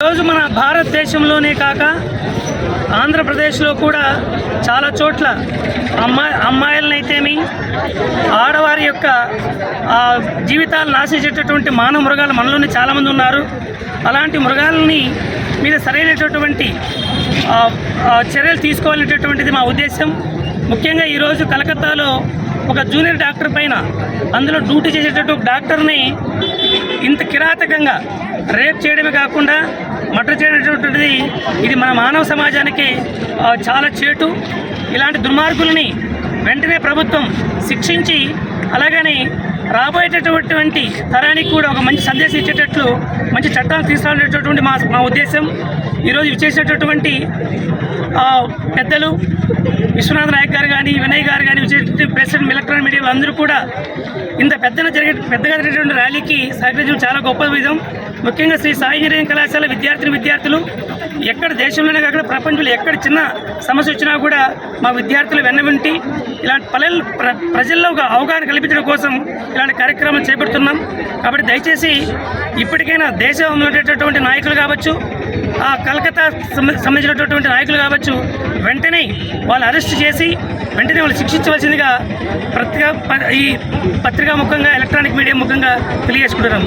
ఈరోజు మన భారతదేశంలోనే కాక ఆంధ్రప్రదేశ్లో కూడా చాలా చోట్ల అమ్మాయి అమ్మాయిలనైతేమి ఆడవారి యొక్క జీవితాలు నాశించేటటువంటి మానవ మృగాలు మనలోనే చాలామంది ఉన్నారు. అలాంటి మృగాలని మీద సరైనటువంటి చర్యలు తీసుకోవాలనేటటువంటిది మా ఉద్దేశం. ముఖ్యంగా ఈరోజు కలకత్తాలో ఒక జూనియర్ డాక్టర్ పైన అందులో డ్యూటీ చేసేటటువంటి డాక్టర్ని ఇంత కిరాతకంగా రేప్ చేయడమే కాకుండా మర్డర్ చేయడటువంటిది ఇది మన మానవ సమాజానికి చాలా చేటు. ఇలాంటి దుర్మార్గుల్ని వెంటనే ప్రభుత్వం శిక్షించి అలాగని రాబోయేటటువంటి తరానికి కూడా ఒక మంచి సందేశం ఇచ్చేటట్లు మంచి చట్టాలు తీసుకురాలేటటువంటి మా మా ఉద్దేశం. ఈరోజు చేసేటటువంటి పెద్దలు విశ్వనాథ్ నాయక్ గారు కానీ వినయ్ గారు కానీ విజయ ప్రెసిడెంట్ ఎలక్ట్రానిక్ మీడియా అందరూ కూడా ఇంత పెద్దన జరిగే పెద్దగా జరిగేటువంటి ర్యాలీకి సహకరించడం చాలా గొప్ప విధం. ముఖ్యంగా శ్రీ సాయి ఇంజనీరింగ్ కళాశాల విద్యార్థిని విద్యార్థులు ఎక్కడ దేశంలోనే కాకుండా ప్రపంచంలో ఎక్కడ చిన్న సమస్య వచ్చినా కూడా మా విద్యార్థులు వెన్నవింటి ఇలాంటి పల్లెలు ప్ర ప్రజల్లో ఒక అవగాహన కల్పించడం కోసం ఇలాంటి కార్యక్రమాలు చేపడుతున్నాం. కాబట్టి దయచేసి ఇప్పటికైనా దేశంలో ఉండేటటువంటి నాయకులు కావచ్చు ఆ కలకత్తా సంబంధించినటువంటి నాయకులు కావచ్చు వెంటనే వాళ్ళు అరెస్ట్ చేసి వెంటనే వాళ్ళు శిక్షించవలసిందిగా పత్రికా ప- ఈ పత్రికా ముఖంగా ఎలక్ట్రానిక్ మీడియా ముఖంగా తెలియజేసుకుంటున్నాం.